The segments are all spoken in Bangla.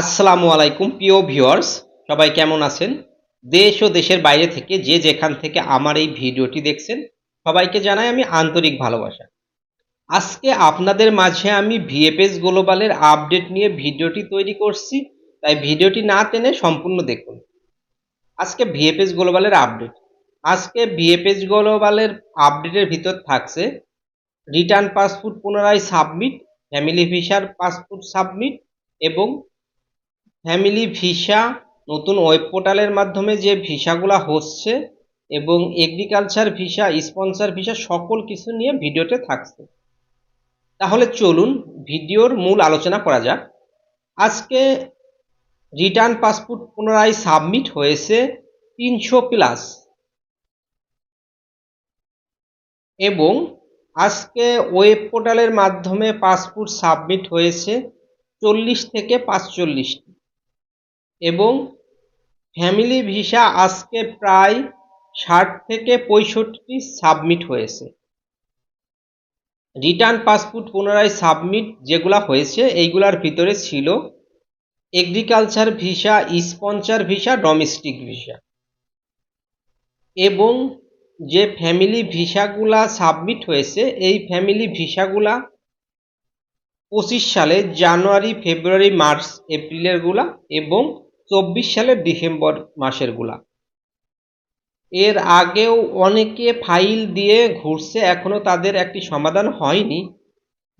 আসসালামু আলাইকুম, প্রিয় ভিউয়ার্স। সবাই কেমন আছেন? দেশ ও দেশের বাইরে থেকে যে যেখান থেকে আমার এই ভিডিওটি দেখছেন, সবাইকে জানাই আমি আন্তরিক ভালোবাসা। আজকে আপনাদের মাঝে আমি ভিএফএস গ্লোবালের আপডেট নিয়ে ভিডিওটি তৈরি করছি, তাই ভিডিওটি না টেনে সম্পূর্ণ দেখুন। আজকে ভিএফএস গ্লোবালের আপডেট। আজকে ভিএফএস গ্লোবালের আপডেটের ভিতর থাকছে, রিটার্ন পাসপোর্ট পুনরায় সাবমিট, ফ্যামিলি ভিসার পাসপোর্ট সাবমিট এবং ফ্যামিলি ভিসা, নতুন ওয়েব পোর্টালের মাধ্যমে যে ভিসাগুলো হচ্ছে এবং এগ্রিকালচার ভিসা স্পন্সর ভিসা, সকল কিছু নিয়ে ভিডিওতে থাকছে। তাহলে চলুন ভিডিওর মূল আলোচনা করা যাক। আজকে রিটার্ন পাসপোর্ট পুনরায় সাবমিট হয়েছে তিনশো প্লাস এবং আজকে ওয়েব পোর্টালের মাধ্যমে পাসপোর্ট সাবমিট হয়েছে চল্লিশ থেকে পাঁচচল্লিশটি। এবং ফ্যামিলি ভিসা আজকে প্রায় ষাট থেকে পঁয়ষট্টি সাবমিট হয়েছে। রিটার্ন পাসপোর্ট পুনরায় সাবমিট যেগুলা হয়েছে, এইগুলার ভিতরে ছিল agriculture visa, sponsor visa, domestic visa. এবং যে ফ্যামিলি ভিসাগুলা সাবমিট হয়েছে, এই ফ্যামিলি ভিসাগুলা পঁচিশ সালে জানুয়ারি, ফেব্রুয়ারি, মার্চ, এপ্রিলেরগুলা এবং চব্বিশ সালের ডিসেম্বর মাসেরগুলা। এর আগেও অনেকে ফাইল দিয়ে ঘুরছে, এখনও তাদের একটি সমাধান হয়নি।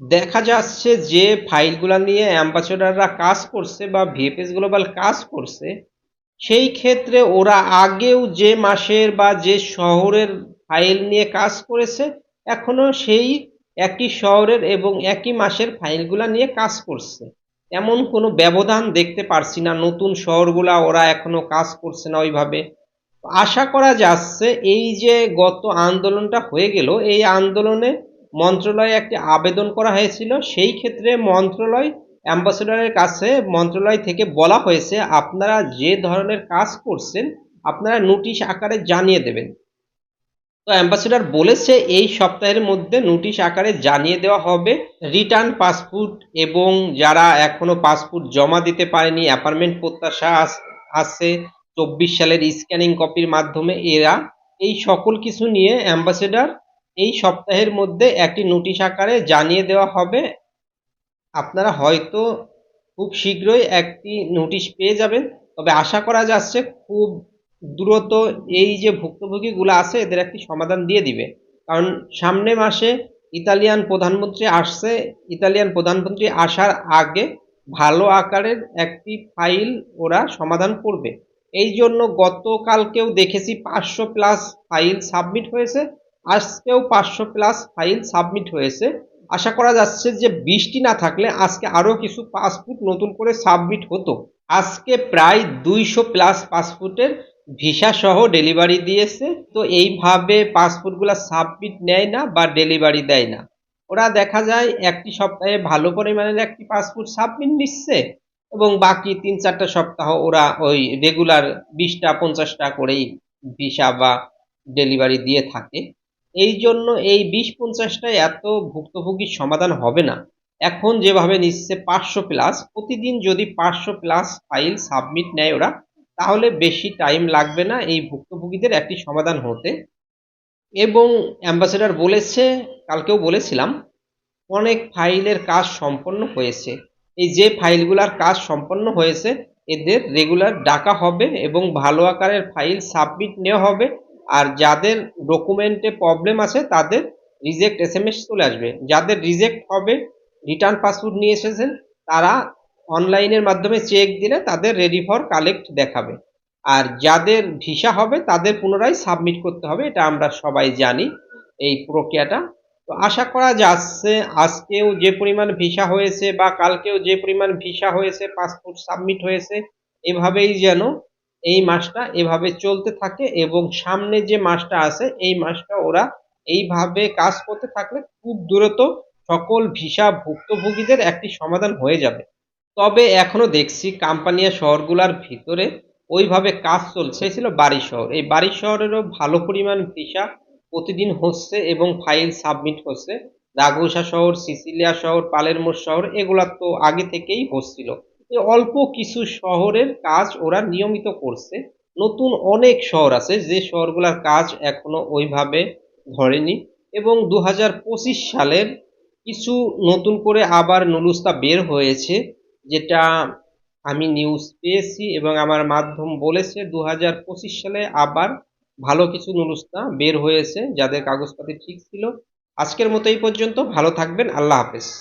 দেখা যাচ্ছে যে ফাইলগুলা নিয়ে অ্যাম্বাসেডাররা কাজ করছে বা ভিএফএস গ্লোবাল কাজ করছে, সেই ক্ষেত্রে ওরা আগেও যে মাসের বা যে শহরের ফাইল নিয়ে কাজ করেছে, এখনও সেই একই শহরের এবং একই মাসের ফাইলগুলা নিয়ে কাজ করছে। এমন কোনো ব্যবধান দেখতে পারছি না। নতুন শহরগুলা, ওরা এখনও কাজ করছে না ওইভাবে। আশা করা যাচ্ছে এই যে গত আন্দোলনটা হয়ে গেল, এই আন্দোলনে মন্ত্রণালয়ে একটি আবেদন করা হয়েছিল। সেই ক্ষেত্রে মন্ত্রণালয়, অ্যাম্বাসেডারের কাছে মন্ত্রণালয় থেকে বলা হয়েছে, আপনারা যে ধরনের কাজ করছেন, আপনারা নোটিশ আকারে জানিয়ে দেবেন। তো অ্যাম্বাসেডর বলেছে, এই সপ্তাহের মধ্যে নোটিশ আকারে জানিয়ে দেওয়া হবে রিটার্ন পাসপোর্ট এবং যারা এখনও পাসপোর্ট জমা দিতে পারেনি অ্যাপার্টমেন্ট প্রত্যাশা আস- আছে, চব্বিশ সালের স্ক্যানিং কপির মাধ্যমে এরা এই সকল কিছু নিয়ে অ্যাম্বাসেডার এই সপ্তাহের মধ্যে একটি নোটিশ আকারে জানিয়ে দেওয়া হবে। আপনারা হয়তো খুব শীঘ্রই একটি নোটিশ পেয়ে যাবেন। তবে আশা করা যাচ্ছে খুব দ্রুত এই যে ভুক্তভোগীগুলো আছে, এদের একটি সমাধান দিয়ে দিবে। কারণ সামনে মাসে ইতালিয়ান প্রধানমন্ত্রী আসছে, ইতালিয়ান প্রধানমন্ত্রী আসার আগে ভালো আকারের একটি ফাইল ওরা সমাধান করবে। এই জন্য গতকালকেও দেখেছি পাঁচশো প্লাস ফাইল সাবমিট হয়েছে, আজকেও পাঁচশো প্লাস ফাইল সাবমিট হয়েছে। আশা করা যাচ্ছে যে বৃষ্টি না থাকলে আজকে আরও কিছু পাসপোর্ট নতুন করে সাবমিট হতো। আজকে প্রায় দুইশো প্লাস পাসপোর্টের ভিসা সহ ডেলিভারি দিয়েছে, তো এইভাবে পাসপোর্টগুলো সাবমিট নেয় না বা ডেলিভারি দেয় না। ওরা দেখা যায় একটি সপ্তাহে ভালো পরিমাণের একটি পাসপোর্ট সাবমিট নিচ্ছে এবং বাকি তিন চারটা সপ্তাহ ওরা ওই রেগুলার বিশটা, পঞ্চাশটা করেই ভিসা বা ডেলিভারি দিয়ে থাকে। এই জন্য এই বিশ, পঞ্চাশটায় এত ভুক্তভোগীর সমাধান হবে না। এখন যেভাবে নিচ্ছে পাঁচশো প্লাস প্রতিদিন যদি পাঁচশো প্লাস ফাইল সাবমিট নেয় ওরা তাহলে বেশি টাইম লাগবে না এই ভুক্তভোগীদের একটি সমাধান হতে। এবং অ্যাম্বাসেডর বলেছে, কালকেও বলেছিলাম, অনেক ফাইলের কাজ সম্পন্ন হয়েছে। এই যে ফাইলগুলার কাজ সম্পন্ন হয়েছে, এদের রেগুলার ডাকা হবে এবং ভালো আকারের ফাইল সাবমিট নেওয়া হবে। আর যাদের ডকুমেন্টে প্রবলেম আছে, তাদের রিজেক্ট এস এম এস চলে আসবে। যাদের রিজেক্ট হবে রিটার্ন পাসপোর্ট নিয়ে এসেছেন, তারা অনলাইনের মাধ্যমে চেক দিলে তাদের রেডি ফর কালেক্ট দেখাবে। আর যাদের ভিসা হবে, তাদের পুনরায় সাবমিট করতে হবে, এটা আমরা সবাই জানি এই প্রক্রিয়াটা। তো আশা করা যাচ্ছে, আজকেও যে পরিমাণ ভিসা হয়েছে বা কালকেও যে পরিমাণ ভিসা হয়েছে পাসপোর্ট সাবমিট হয়েছে, এভাবেই যেন এই মাসটা এভাবে চলতে থাকে এবং সামনে যে মাসটা আছে, এই মাসটা ওরা এইভাবে কাজ করতে থাকলে খুব দ্রুত সকল ভিসা ভুক্তভোগীদের একটি সমাধান হয়ে যাবে। তবে এখনও দেখছি কাম্পানিয়া শহরগুলোর ভিতরে ওইভাবে কাজ চলছে। ছিল বাড়ি শহর। এই বাড়ি শহরেরও ভালো পরিমাণ ভিসা প্রতিদিন হচ্ছে এবং ফাইল সাবমিট হচ্ছে। রাঘুসা শহর, সিসিলিয়া শহর পালেরমোর শহর এগুলা তো আগে থেকেই হচ্ছিল। এই অল্প কিছু শহরের কাজ ওরা নিয়মিত করছে। নতুন অনেক শহর আছে, যে শহরগুলোর কাজ এখনও ওইভাবে ধরেনি। এবং দু হাজার পঁচিশ সালের কিছু নতুন করে আবার নুলুস্তা বের হয়েছে। যেটা আমি নিউজ পেয়েছি এবং আমার মাধ্যম বলেছে দু হাজার পঁচিশ সালে আবার ভালো কিছু নুরুস্তা বের হয়েছে, যাদের কাগজপাতি ঠিক ছিল। আজকের মতো এই পর্যন্ত, ভালো থাকবেন, আল্লাহ হাফেজ।